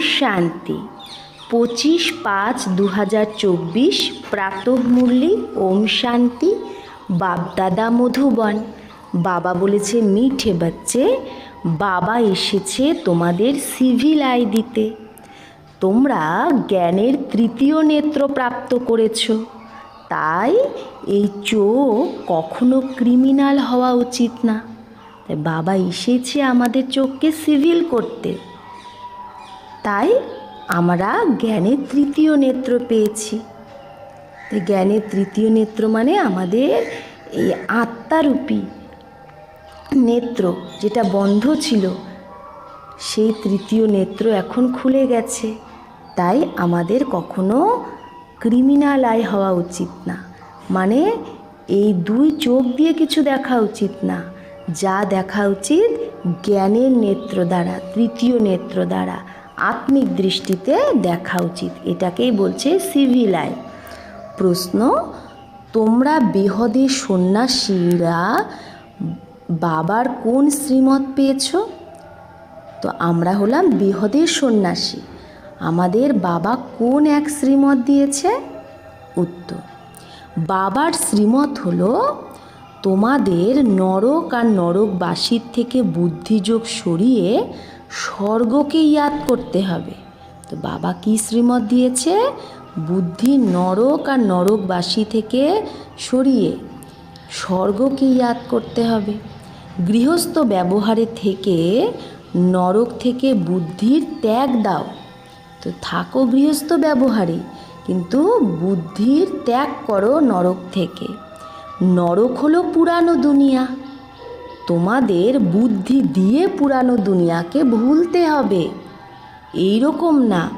শান্তি। পঁচিশ পাঁচ দু হাজার চব্বিশ প্রাতঃমূল্যি ওম শান্তি। বাপদাদা মধুবন। বাবা বলেছে, মিঠে বাচ্চে, বাবা এসেছে তোমাদের সিভিল আই দিতে তোমরা জ্ঞানের তৃতীয় নেত্র প্রাপ্ত করেছ। তাই এই চোখ কখনো ক্রিমিনাল হওয়া উচিত না। তাই বাবা এসেছে আমাদের চোখকে সিভিল করতে। তাই আমরা জ্ঞানের তৃতীয় নেত্র পেয়েছি। জ্ঞানের তৃতীয় নেত্র মানে আমাদের এই আত্মারূপী নেত্র যেটা বন্ধ ছিল, সেই তৃতীয় নেত্র এখন খুলে গেছে। তাই আমাদের কখনো ক্রিমিনাল আয় হওয়া উচিত না। মানে এই দুই চোখ দিয়ে কিছু দেখা উচিত না। যা দেখা উচিত জ্ঞানের নেত্র দ্বারা, তৃতীয় নেত্র দ্বারা। আত্মিক দৃষ্টিতে দেখা উচিত। এটাকেই বলছে সিভিল আয় প্রশ্ন, তোমরা বেহদের সন্ন্যাসীরা বাবার কোন শ্রীমত পেয়েছ? তো আমরা হলাম বেহদের সন্ন্যাসী। আমাদের বাবা কোন এক শ্রীমত দিয়েছে? উত্তর, বাবার শ্রীমত হলো তোমাদের নরক আর নরকবাসীর থেকে বুদ্ধিযোগ সরিয়ে স্বর্গকে ইয়াদ করতে হবে। তো বাবা কি শ্রীমত দিয়েছে? বুদ্ধি নরক আর নরকবাসী থেকে সরিয়ে স্বর্গকে ইয়াদ করতে হবে। গৃহস্থ ব্যবহারে থেকে নরক থেকে বুদ্ধির ত্যাগ দাও। তো থাকো গৃহস্থ ব্যবহারে, কিন্তু বুদ্ধির ত্যাগ করো নরক থেকে। নরক হলো পুরানো দুনিয়া। তোমাদের বুদ্ধি দিয়ে পুরানো দুনিয়াকে ভুলতে হবে। এই রকম না।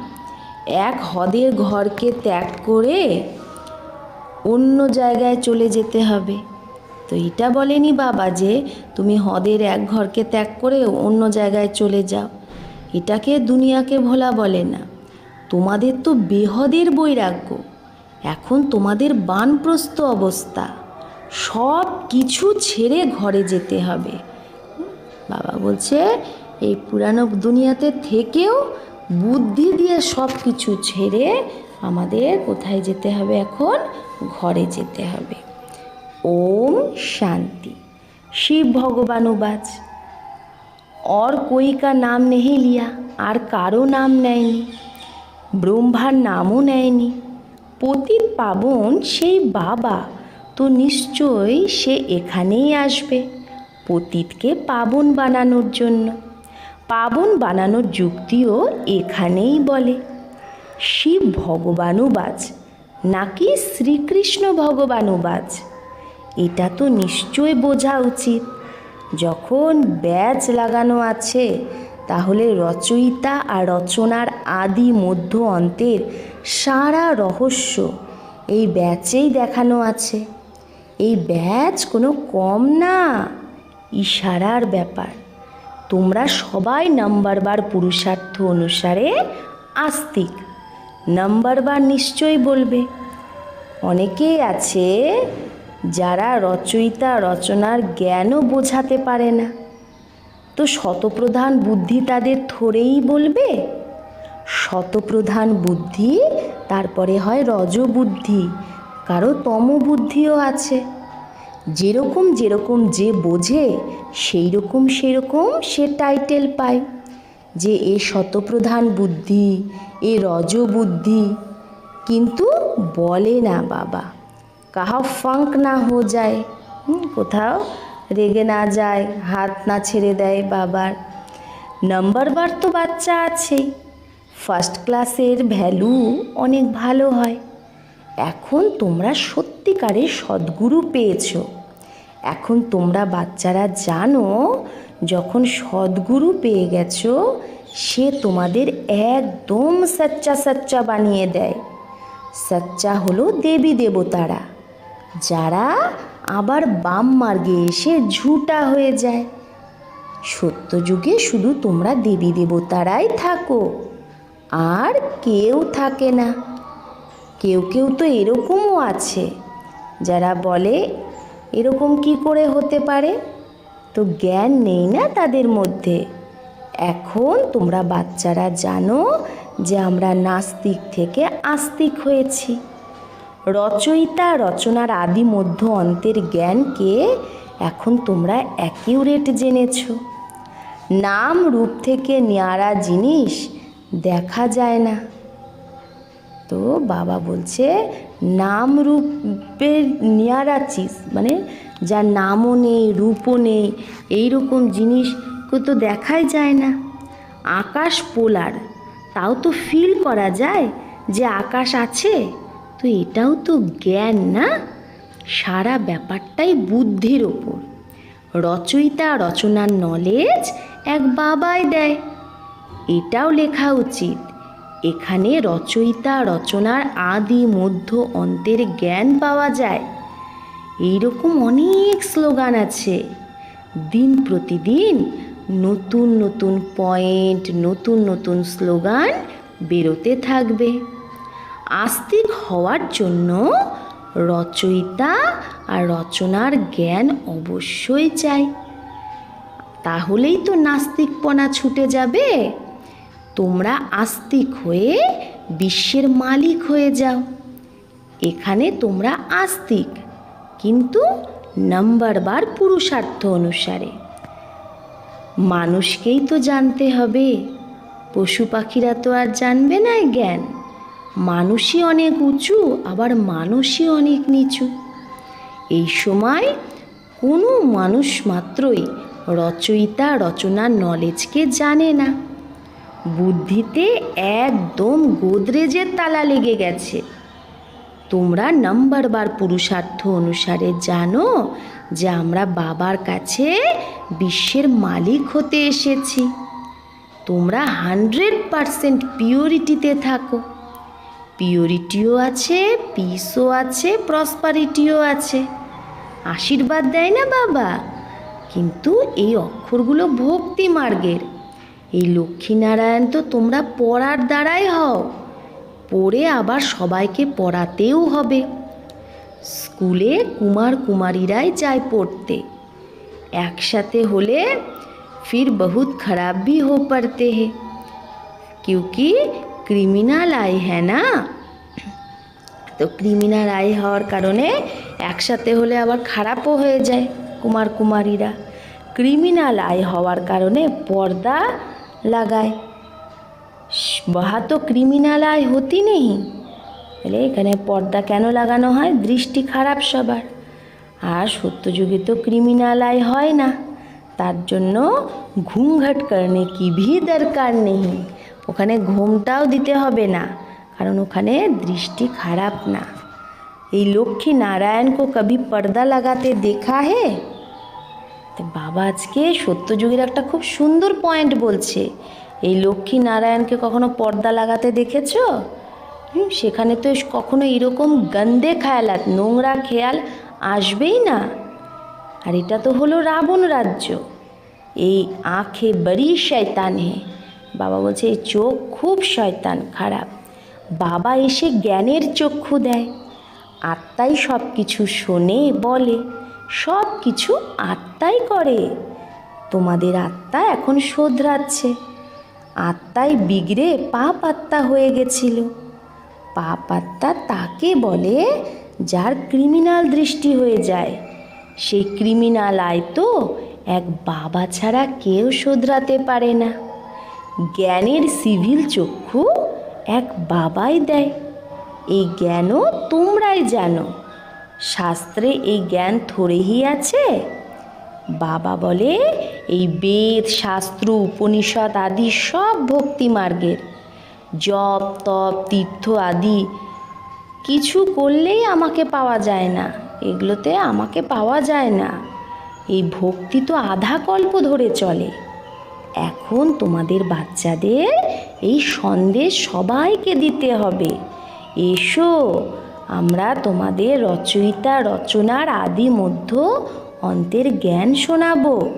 এক হদের ঘরকে ত্যাগ করে অন্য জায়গায় চলে যেতে হবে। তো এটা বলেনি বাবা যে তুমি হদের এক ঘরকে ত্যাগ করে অন্য জায়গায় চলে যাও। এটাকে দুনিয়াকে ভোলা বলে না। তোমাদের তো বেহদের বৈরাগ্য। এখন তোমাদের বানপ্রস্ত অবস্থা। সব কিছু ছেড়ে ঘরে যেতে হবে বাবা বলছে এই পুরানো দুনিয়াতে থেকেও বুদ্ধি দিয়ে সব কিছু ছেড়ে আমাদের কোথায় যেতে হবে এখন ঘরে যেতে হবে ओम शांति शिव भगवान उवाच और कोई का नाम नहीं लिया আর কারো নাম নেয়নি ব্রহ্মার নামও নেয়নি পতিত পাবন সেই বাবা তো নিশ্চয়ই সে এখানেই আসবে পতিতকে পাবন বানানোর জন্য। পাবন বানানোর যুক্তিও এখানেই বলে। শিব ভগবানুবাজ নাকি শ্রীকৃষ্ণ ভগবানুবাজ এটা তো নিশ্চয় বোঝা উচিত। যখন ব্যাচ লাগানো আছে, তাহলে রচয়িতা আর রচনার আদি মধ্য অন্তের সারা রহস্য এই ব্যাচেই দেখানো আছে। এই ব্যাচ কোনো কম না। ইশারার ব্যাপার। তোমরা সবাই নাম্বার বার পুরুষার্থ অনুসারে আস্তিক। নাম্বার বার নিশ্চয়ই বলবে। অনেকেই আছে যারা রচয়িতা রচনার জ্ঞানও বোঝাতে পারে না। তো শতপ্রধান বুদ্ধি তাদের থরেই বলবে। শতপ্রধান বুদ্ধি, তারপরে হয় রজবুদ্ধি। কারও তমবুদ্ধিও আছে। যেরকম যেরকম যে বোঝে সেই রকম সেরকম সে টাইটেল পায়। যে এ শতপ্রধান বুদ্ধি, এ রজবুদ্ধি, কিন্তু বলে না বাবা। কাহা ফাঙ্ক না হো যায় কোথাও রেগে না যায়, হাত না ছেড়ে দেয় বাবার। নাম্বার বার তো বাচ্চা আছেই। ফার্স্ট ক্লাসের ভ্যালু অনেক ভালো হয়। এখন তোমরা সত্যিকারের সদ্গুরু পেয়েছ। এখন তোমরা বাচ্চারা জানো, যখন সদ্গুরু পেয়ে গেছো, সে তোমাদের একদম সচ্চা সচ্চা বানিয়ে দেয়। সচ্চা হলো দেবী দেবতারা, যারা আবার বাম মার্গে এসে ঝুটা হয়ে যায়। সত্য যুগে শুধু তোমরা দেবী দেবতারাই থাকো, আর কেউ থাকে না। কেউ কেউ তো এরকমও আছে। যারা বলে, এরকম কি করে হতে পারে? তো জ্ঞান নেই না তাদের মধ্যে। এখন তোমরা বাচ্চারা জানো যে আমরা নাস্তিক থেকে আস্তিক হয়েছি। রচয়িতা রচনার আদি মধ্য অন্তের জ্ঞানকে এখন তোমরা অ্যাকিউরেট জেনেছো। নাম রূপ থেকে নেয়ারা জিনিস দেখা যায় না। তো বাবা বলছে, নাম রূপের নিয়ারা চিজ। মানে যার নামও নেই, রূপও নেই, এইরকম জিনিসকে তো দেখাই যায় না। আকাশ পোলার, তাও তো ফিল করা যায় যে আকাশ আছে। তো এটাও তো জ্ঞান না? সারা ব্যাপারটাই বুদ্ধির ওপর। রচয়িতা রচনার নলেজ এক বাবাই দেয়। এটাও লেখা উচিত। এখানে রচয়িতা রচনার আদি মধ্য অন্তের জ্ঞান পাওয়া যায়। এইরকম অনেক স্লোগান আছে। দিন প্রতিদিন নতুন নতুন পয়েন্ট, নতুন নতুন স্লোগান বেরোতে থাকবে। আস্তিক হওয়ার জন্য রচয়িতা আর রচনার জ্ঞান অবশ্যই চাই। তাহলেই তো নাস্তিকপনা ছুটে যাবে। তোমরা আস্তিক হয়ে বিশ্বের মালিক হয়ে যাও। এখানে তোমরা আস্তিক, কিন্তু নাম্বার বার পুরুষার্থ অনুসারে। মানুষকেই তো জানতে হবে, পশু পাখিরা তো আর জানবে না জ্ঞান। মানুষই অনেক উঁচু, আবার মানুষই অনেক নিচু। এই সময় কোনো মানুষ মাত্রই রচয়িতা রচনার নলেজকে জানে না। বুদ্ধিতে একদম গোদরেজের তালা লেগে গেছে। তোমরা নাম্বার বার পুরুষার্থ অনুসারে জানো যে আমরা বাবার কাছে বিশ্বের মালিক হতে এসেছি। তোমরা হান্ড্রেড পারসেন্ট পিওরিটিতে থাকো। পিওরিটিও আছে, পিসও আছে, প্রসপারিটিও আছে। আশীর্বাদ দেয় না বাবা। কিন্তু এই অক্ষরগুলো ভক্তি মার্গের এই লক্ষ্মীনারায়ণ তো তোমরা পড়ার দ্বারাই হও পড়ে আবার সবাইকে পড়াতেও হবে স্কুলে কুমার কুমারীরাই যায় পড়তে একসাথে হলে फिर बहुत खराब भी हो पड़ते हैं क्योंकि ক্রিমিনাল আয় হ্যাঁ না তো ক্রিমিনাল আয় হওয়ার কারণে একসাথে হলে আবার খারাপও হয়ে যায় কুমার কুমারীরা ক্রিমিনাল আয় হওয়ার কারণে পর্দা লাগায়। বহা তো ক্রিমিনাল আয় হতি নেই। তাহলে এখানে পর্দা কেন লাগানো হয়? দৃষ্টি খারাপ সবার। আর সত্যযুগে তো ক্রিমিনাল আয় হয় না। তার জন্য ঘুমঘাট করনে কি ভি দরকার নেই। ওখানে ঘুমটাও দিতে হবে না, কারণ ওখানে দৃষ্টি খারাপ না। এই লক্ষ্মী নারায়ণ কো কবি পর্দা লাগাতে দেখা হে? তো বাবা আজকে সত্যযুগের একটা খুব সুন্দর পয়েন্ট বলছে। এই লক্ষ্মী নারায়ণকে কখনো পর্দা লাগাতে দেখেছ? সেখানে তো কখনো এরকম গন্দে খেয়ালাত নোংরা খেয়াল আসবেই না। আর এটা তো হলো রাবণ রাজ্য। এই আঁখে বড়ি শয়তান হে। বাবা বলছে, এই চোখ খুব শয়তান, খারাপ। বাবা এসে জ্ঞানের চক্ষু দেয়। আত্মাই সব কিছু শোনে, বলে। সব কিছু আত্মাই করে। তোমাদের আত্মা এখন শোধরাচ্ছে। আত্মাই বিগড়ে পাপ আত্মা হয়ে গেছিল। পাপ আত্মা তাকে বলে যার ক্রিমিনাল দৃষ্টি হয়ে যায়। সেই ক্রিমিনাল আয় তো এক বাবা ছাড়া কেউ শোধরাতে পারে না। জ্ঞানের সিভিল চক্ষু এক বাবাই দেয়। এই জ্ঞানও তোমরাই জানো। শাস্ত্রে এই জ্ঞান থোড়েই আছে? বাবা বলে, এই বেদ, শাস্ত্র, উপনিষদ আদি সব ভক্তি মার্গের। জপ, তপ, তীর্থ আদি কিছু করলেই আমাকে পাওয়া যায় না। এগুলোতে আমাকে পাওয়া যায় না। এই ভক্তি তো আধা কল্প ধরে চলে। এখন তোমাদের বাচ্চাদের এই সন্দেশ সবাইকে দিতে হবে। এসো আমরা তোমাদের রচয়িতা, রচনার আদি মধ্য অন্তের জ্ঞান শোনাবো।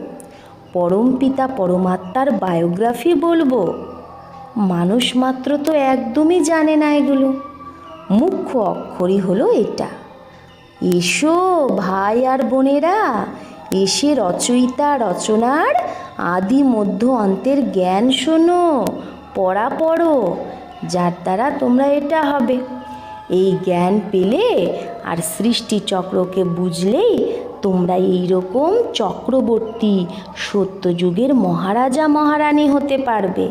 পরম পিতা পরমাত্মার বায়োগ্রাফি বলব। মানুষ মাত্র তো একদমই জানে না এগুলো। মুখ্য অক্ষরই হলো এটা। এসো ভাই আর বোনেরা, এসে রচয়িতা, রচনার আদি মধ্য অন্তের জ্ঞান শোনো, পড়া পড়ো, যার দ্বারা তোমরা এটা হবে। এই জ্ঞান পেলে আর সৃষ্টি চক্রকে বুঝলেই তোমরা এই রকম চক্রবর্তী সত্যযুগের মহারাজা মহারানী হতে পারবে।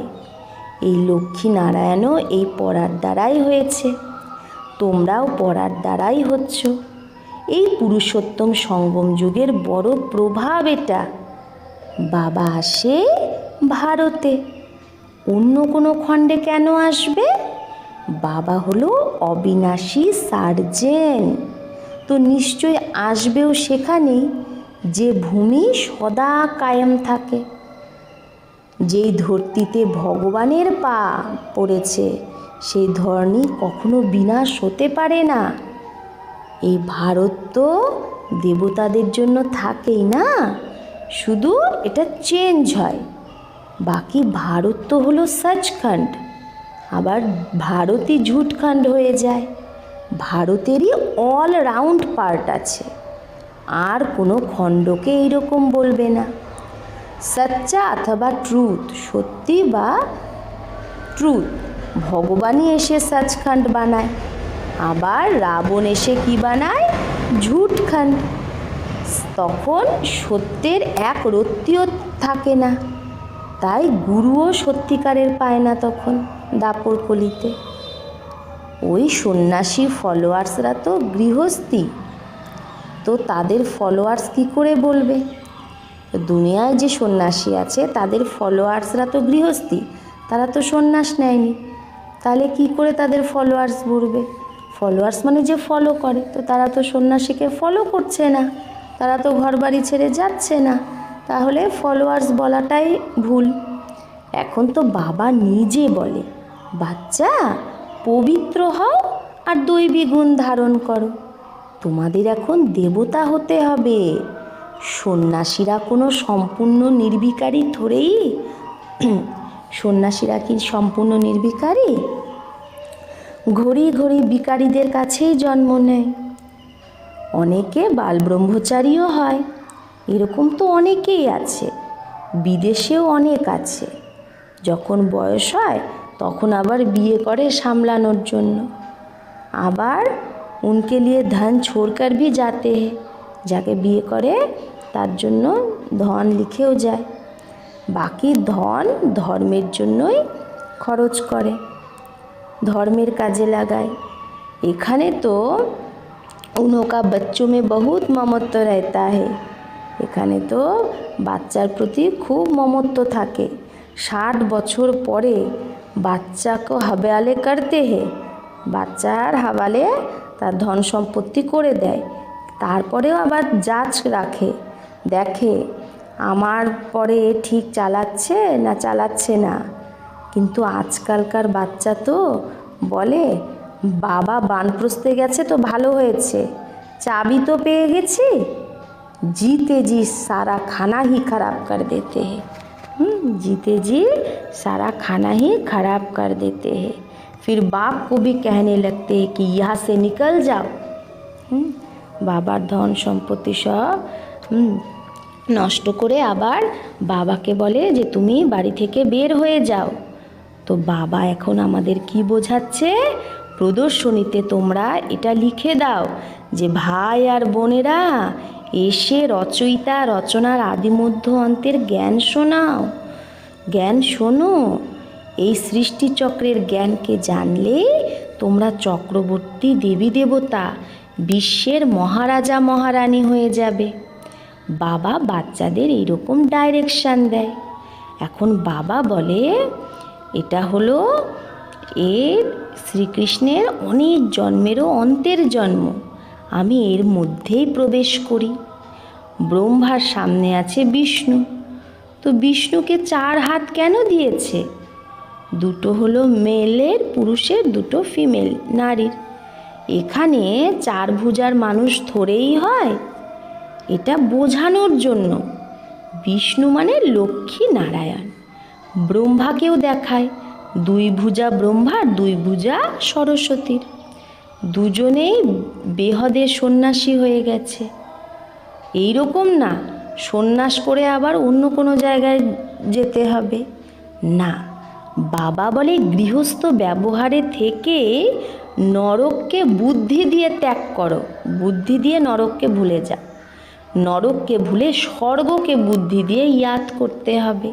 এই লক্ষ্মী নারায়ণও এই পড়ার দ্বারাই হয়েছে। তোমরাও পড়ার দ্বারাই হচ্ছ। এই পুরুষোত্তম সঙ্গম যুগের বড় প্রভাব এটা। বাবা আসে ভারতে। অন্য কোনো খণ্ডে কেন আসবে? বাবা হলো অবিনাশী সার্জেন। তো নিশ্চয় আসবেও সেখানেই, যে ভূমি সদা কায়েম থাকে। যেই ধরতিতে ভগবানের পা পড়েছে সেই ধরনী কখনো বিনাশ হতে পারে না। এই ভারত তো দেবতাদের জন্য থাকেই না, শুধু এটা চেঞ্জ হয়। বাকি ভারত তো হলো সচখণ্ড। আবার ভারতই ঝুটখণ্ড হয়ে যায়। ভারতেরই অলরাউন্ড পার্ট আছে। আর কোনো খণ্ডকে এইরকম বলবে না। সচ্চা অথবা ট্রুথ সত্যি বা ট্রুথ ভগবানই এসে সচখণ্ড বানায়। আবার রাবণ এসে কি বানায়? ঝুটখণ্ড তখন সত্যের এক রত্তিও থাকে না। তাই গুরুও সত্যিকারের পায় না তখন। দাপর কলিতে ওই সন্ন্যাসী ফলোয়ার্সরা তো গৃহস্থী। তো তাদের ফলোয়ার্স কী করে বলবে? দুনিয়ায় যে সন্ন্যাসী আছে, তাদের ফলোয়ার্সরা তো গৃহস্থী, তারা তো সন্ন্যাস নেয়নি। তাহলে কি করে তাদের ফলোয়ার্স বলবে ফলোয়ার্স মানে যে ফলো করে, তো তারা তো সন্ন্যাসীকে ফলো করছে না। তারা তো ঘর বাড়ি ছেড়ে যাচ্ছে না। তাহলে ফলোয়ার্স বলাটাই ভুল। এখন তো বাবা নিজে বলে বাচ্চা, পবিত্র হও আর দৈবী গুণ ধারণ করো। তোমাদের এখন দেবতা হতে হবে। সন্ন্যাসীরা কোনো সম্পূর্ণ নির্বিকারী ধরেই সন্ন্যাসীরা কি সম্পূর্ণ নির্বিকারী? ঘড়ি ঘড়ি বিকারীদের কাছেই জন্ম নেয়। অনেকে বাল ব্রহ্মচারীও হয়। এরকম তো অনেকেই আছে। বিদেশেও অনেক আছে। যখন বয়স হয় তখন আবার বিয়ে করে সামলানোর জন্য। আবার উনকে লিয়ে ধন ছোড়কার ভি যাতে, যাকে বিয়ে করে তার জন্য ধন লিখেও যায়। বাকি ধন ধর্মের জন্যই খরচ করে, ধর্মের কাজে লাগায়। এখানে তো উনকা বাচ্চো মে বহুত মমত্ব রেতা হে। এখানে তো বাচ্চার প্রতি খুব মমত্ব থাকে। ষাট বছর পরে বাচ্চাকে হাওয়ালে করতে হে বাচ্চার হাওয়ালে তার ধন সম্পত্তি করে দেয় তারপরেও আবার যাচ রাখে দেখে আমার পরে এ ঠিক চালাচ্ছে না চালাচ্ছে না কিন্তু আজকালকার বাচ্চা তো বলে বাবা বানপ্রস্তে গেছে তো ভালো হয়েছে চাবি তো পেয়ে গেছি जीते जी सारा खाना ही खराब कर देते हैं हम्म, जीते जी सारा खाना ही खराब कर देते हैं फिर बाप को भी कहने लगते हैं कि यहाँ से निकल जाओ হুম, বাবার ধন সম্পত্তি সব হুম, নষ্ট করে আবার বাবাকে বলে যে তুমি বাড়ি থেকে বের হয়ে যাও তো বাবা এখন আমাদের কি বোঝাচ্ছে প্রদর্শনীতে তোমরা এটা লিখে দাও যে ভাই আর বোনেরা এসে রচয়িতা রচনার আদিমধ্য অন্তের জ্ঞান শোনাও। জ্ঞান শোনো, এই সৃষ্টিচক্রের জ্ঞানকে জানলে তোমরা চক্রবর্তী দেবী দেবতা, বিশ্বের মহারাজা মহারানী হয়ে যাবে। বাবা বাচ্চাদের এইরকম ডাইরেকশান দেয়। এখন বাবা বলে, এটা হলো এর শ্রীকৃষ্ণের অনেক জন্মেরও অন্তের জন্ম। আমি এর মধ্যেই প্রবেশ করি। ব্রহ্মার সামনে আছে বিষ্ণু। তো বিষ্ণুকে চার হাত কেন দিয়েছে? দুটো হলো মেলের পুরুষের, দুটো ফিমেল নারীর। এখানে চার ভুজার মানুষ থরেই হয়। এটা বোঝানোর জন্য। বিষ্ণু মানে লক্ষ্মী নারায়ণ। ব্রহ্মাকেও দেখায়। দুই ভুজা ব্রহ্মার দুই ভুজা সরস্বতীর। দুজনেই বেহদের সন্ন্যাসী হয়ে গেছে। এই রকম না, সন্ন্যাস করে আবার অন্য কোনো জায়গায় যেতে হবে। না, বাবা বলে গৃহস্থ ব্যবহারে থেকে নরককে বুদ্ধি দিয়ে ত্যাগ করো, বুদ্ধি দিয়ে নরককে ভুলে যা নরককে ভুলে স্বর্গকে বুদ্ধি দিয়ে ইয়াদ করতে হবে।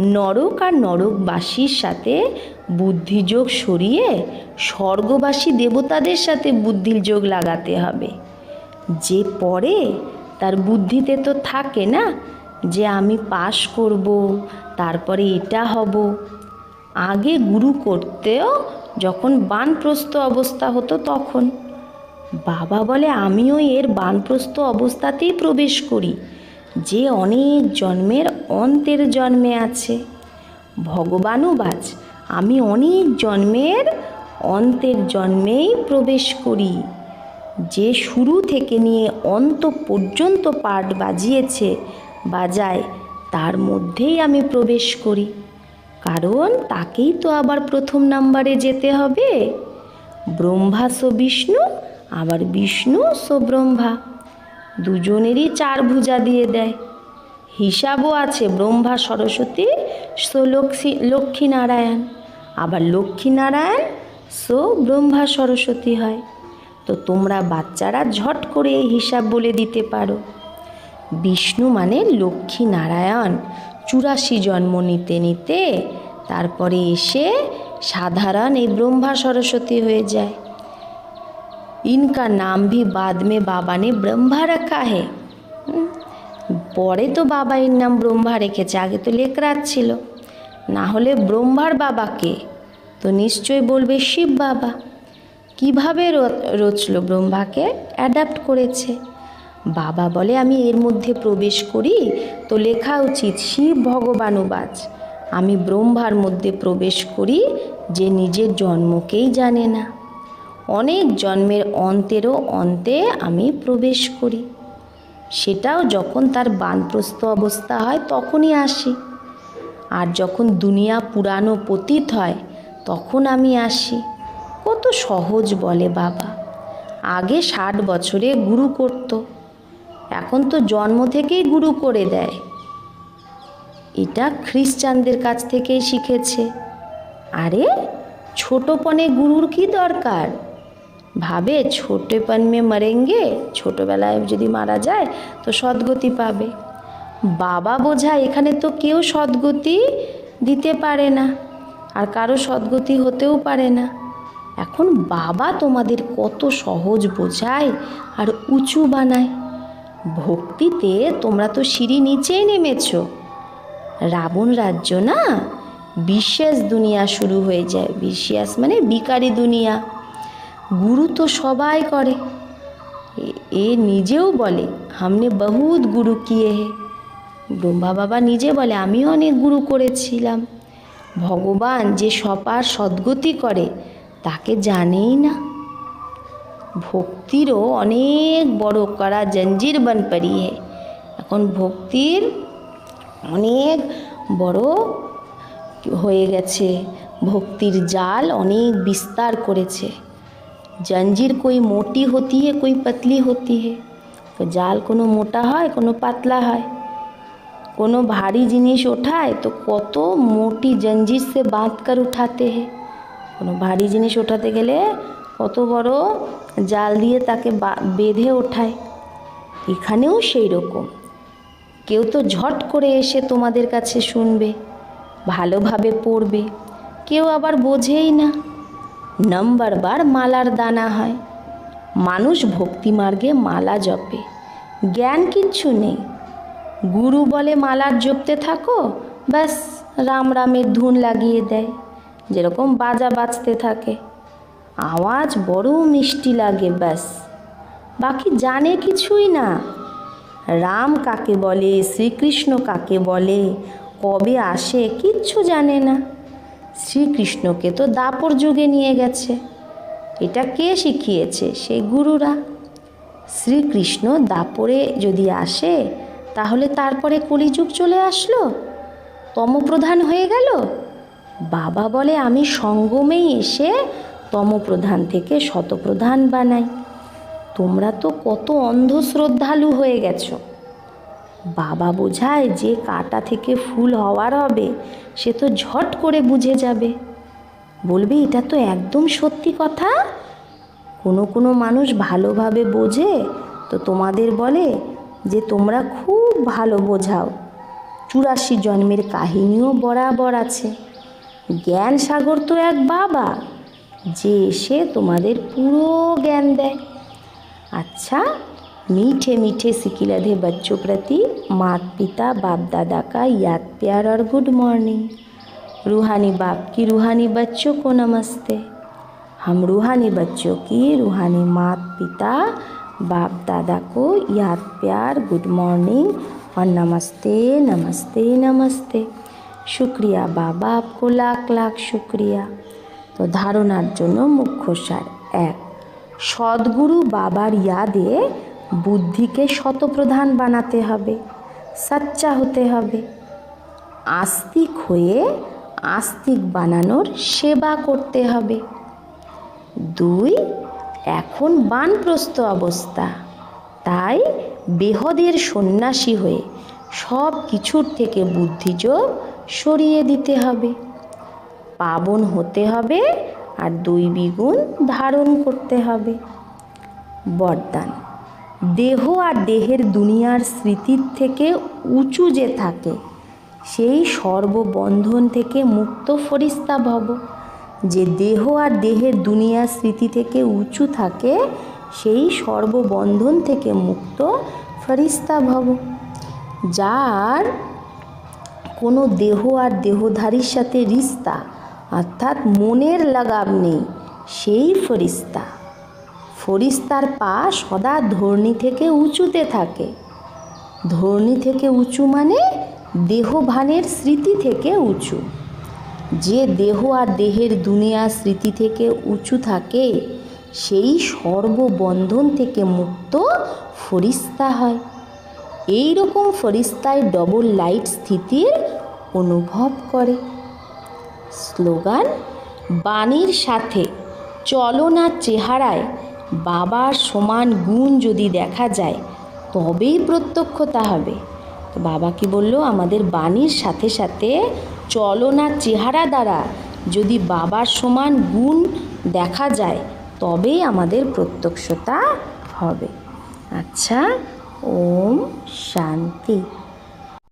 নরক আর নরকবাসীর সাথে বুদ্ধিযোগ সরিয়ে স্বর্গবাসী দেবতাদের সাথে বুদ্ধির যোগ লাগাতে হবে। যে পড়ে তার বুদ্ধিতে তো থাকে না যে আমি পাশ করব, তারপরে এটা হব। আগে গুরু করতেও যখন বানপ্রস্থ অবস্থা হতো তখন। বাবা বলে, আমিও এর বানপ্রস্ত অবস্থাতেই প্রবেশ করি। যে অনেক জন্মের অন্তের জন্মে আছে। ভগবানও বাজ, আমি অনেক জন্মের অন্তের জন্মেই প্রবেশ করি। যে শুরু থেকে নিয়ে অন্ত পর্যন্ত পাঠ বাজিয়েছে, বাজায়, তার মধ্যেই আমি প্রবেশ করি। কারণ তাকেই তো আবার প্রথম নাম্বারে যেতে হবে। ব্রহ্মা সো বিষ্ণু, আবার বিষ্ণু সো ব্রহ্মা। দুজনেরই চার ভুজা দিয়ে দেয়। হিসাবও আছে ব্রহ্মা সরস্বতী সো লক্ষ্মী, লক্ষ্মীনারায়ণ। আবার লক্ষ্মীনারায়ণ সো ব্রহ্মা সরস্বতী হয়। তো তোমরা বাচ্চারা ঝট করে এই হিসাব বলে দিতে পারো। বিষ্ণু মানে লক্ষ্মী নারায়ণ চুরাশি জন্ম নিতে নিতে তারপরে এসে সাধারণ এই ব্রহ্মা সরস্বতী হয়ে যায়। इनका नाम भी बाद में बाबा ने ब्रह्मा रखा है হুম, পরে তো বাবা এর নাম ব্রহ্মা রেখেছে আগে তো লেকরাত ছিল না হলে ব্রহ্মার বাবাকে তো নিশ্চয় বলবে শিব বাবা কিভাবে র- রচলো ব্রহ্মাকে অ্যাডাপ্ট করেছে বাবা বলে আমি এর মধ্যে প্রবেশ করি তো লেখা উচিত শিব ভগবানুবাজ আমি ব্রহ্মার মধ্যে প্রবেশ করি যে নিজের জন্মকেই জানে না অনেক জন্মের অন্তেরও অন্তে আমি প্রবেশ করি। সেটাও যখন তার বানপ্রস্থ অবস্থা হয় তখনই আসি। আর যখন দুনিয়া পুরানো পতীত হয় তখন আমি আসি। কত সহজ বলে বাবা। আগে ষাট বছরে গুরু করত। এখন তো জন্ম থেকেই গুরু করে দেয়। এটা খ্রিস্টানদের কাছ থেকেই শিখেছে। আরে ছোটপনে গুরুর কি দরকার? ভাবে ছোটেপন মে মরেঙ্গে, ছোটোবেলায় যদি মারা যায় তো সদ্গতি পাবে। বাবা বোঝা এখানে তো কেউ সদ্গতি দিতে পারে না, আর কারও সদ্গতি হতেও পারে না। এখন বাবা তোমাদের কত সহজ বোঝায় আর উঁচু বানায়। ভক্তিতে তোমরা তো সিঁড়ি নিচেই নেমেছ। রাবণ রাজ্য না, বিশ্বাস দুনিয়া শুরু হয়ে যায়। বিশ্বাস মানে বিকারি দুনিয়া। গুরু তো সবাই করে। এ- নিজেও বলে, হামনে বহুত গুরু কিয়ে হে। ব্রহ্মা বাবা নিজে বলে, আমিও অনেক গুরু করেছিলাম। ভগবান যে সবার সদ্গতি করে, তাকে জানেই না। ভক্তিরও অনেক বড় করা জঞ্জির বন হে। এখন ভক্তির অনেক বড় হয়ে গেছে। ভক্তির জাল অনেক বিস্তার করেছে। জঞ্জির কই মোটি হতি হে কই পাতলি হতি হে তো জাল কোনো মোটা হয় কোনো পাতলা হয় কোনো ভারী জিনিস ওঠায় তো কত মোটি জঞ্জির সে বাঁধ কর উঠাতে হে কোনো ভারী জিনিস ওঠাতে গেলে কত বড় জাল দিয়ে তাকে বেঁধে ওঠায় এখানেও সেই রকম কেউ তো ঝট করে এসে তোমাদের কাছে শুনবে ভালোভাবে পড়বে কেউ আবার বোঝেই না নম্বর বার মালার দানা হয়। মানুষ ভক্তিমার্গে মালা জপে। জ্ঞান কিচ্ছু নেই। গুরু বলে মালার জপতে থাকো, ব্যাস রাম রামের ধুন লাগিয়ে দেয়। যেরকম বাজা বাজতে থাকে। আওয়াজ বড় মিষ্টি লাগে, ব্যাস। বাকি জানে কিছুই না। রাম কাকে বলে, শ্রীকৃষ্ণ কাকে বলে, কবে আসে কিচ্ছু জানে না। শ্রীকৃষ্ণকে তো দাপর যুগে নিয়ে গেছে। এটা কে শিখিয়েছে? সেই গুরুরা। শ্রীকৃষ্ণ দাপরে যদি আসে, তাহলে তারপরে কলিযুগ চলে আসলো? তমপ্রধান হয়ে গেল? বাবা বলে, আমি সঙ্গমেই এসে তমপ্রধান থেকে শতপ্রধান বানাই। তোমরা তো কত অন্ধ শ্রদ্ধালু হয়ে গেছো। বাবা বোঝায় যে কাটা থেকে ফুল হওয়ার হবে, সে তো ঝট করে বুঝে যাবে। বলবে, এটা তো একদম সত্যি কথা। কোনো কোনো মানুষ ভালোভাবে বোঝে, তো তোমাদের বলে যে তোমরা খুব ভালো বোঝাও। চুরাশি জন্মের কাহিনীও বরাবর আছে। জ্ঞান সাগর তো এক বাবা, যে এসে তোমাদের পুরো জ্ঞান দেয়। আচ্ছা मीठे मीठे सिकिलधे बच्चों प्रति माता पिता बाप दादा का याद प्यार और गुड मॉर्निंग रूहानी बाप की रूहानी बच्चों को नमस्ते हम रूहानी बच्चों की रूहानी माता पिता बाप दादा को याद प्यार गुड मॉर्निंग और नमस्ते नमस्ते नमस्ते शुक्रिया बाबा आपको लाख लाख शुक्रिया তো ধারণার জন্য মুখ্য সার এক সদ্গুরু বাবার ইয়াদে বুদ্ধিকে শতপ্রধান বানাতে হবে, সাচ্চা হতে হবে। আস্তিক হয়ে আস্তিক বানানোর সেবা করতে হবে। দুই, এখন বানপ্রস্ত অবস্থা। তাই বেহদের সন্ন্যাসী হয়ে সব কিছুর থেকে বুদ্ধিযোগ সরিয়ে দিতে হবে। পাবন হতে হবে আর দুই বিগুণ ধারণ করতে হবে। বরদান। দেহ আর দেহের দুনিয়ার স্মৃতির থেকে উঁচু যে থাকে, সেই সর্ববন্ধন থেকে মুক্ত ফরিস্তা ভব। যে দেহ আর দেহের দুনিয়ার স্মৃতি থেকে উঁচু থাকে, সেই সর্ববন্ধন থেকে মুক্ত ফরিস্তা ভব। যার কোনো দেহ আর দেহধারীর সাথে রিস্তা, অর্থাৎ মনের লাগাব নেই, সেই ফরিস্তা ফরিস্তার পা সদা ধর্ণী থেকে উঁচুতে থাকে। ধর্ণী থেকে উঁচু মানে দেহভানের স্মৃতি থেকে উঁচু। যে দেহ আর দেহের দুনিয়া স্মৃতি থেকে উঁচু থাকে, সেই সর্ববন্ধন থেকে মুক্ত ফরিস্তা হয়। এই রকম ফরিস্তায় ডবল লাইট স্থিতির অনুভব করে। স্লোগান, বাণীর সাথে চলনার চেহারায় বাবার সমান গুণ যদি দেখা যায়, তবেই প্রত্যক্ষতা হবে। তো বাবা কি বলল? আমাদের বাণীর সাথে সাথে চলনার চেহারা দ্বারা। যদি বাবার সমান গুণ দেখা যায়, তবেই আমাদের প্রত্যক্ষতা হবে। আচ্ছা ওম শান্তি।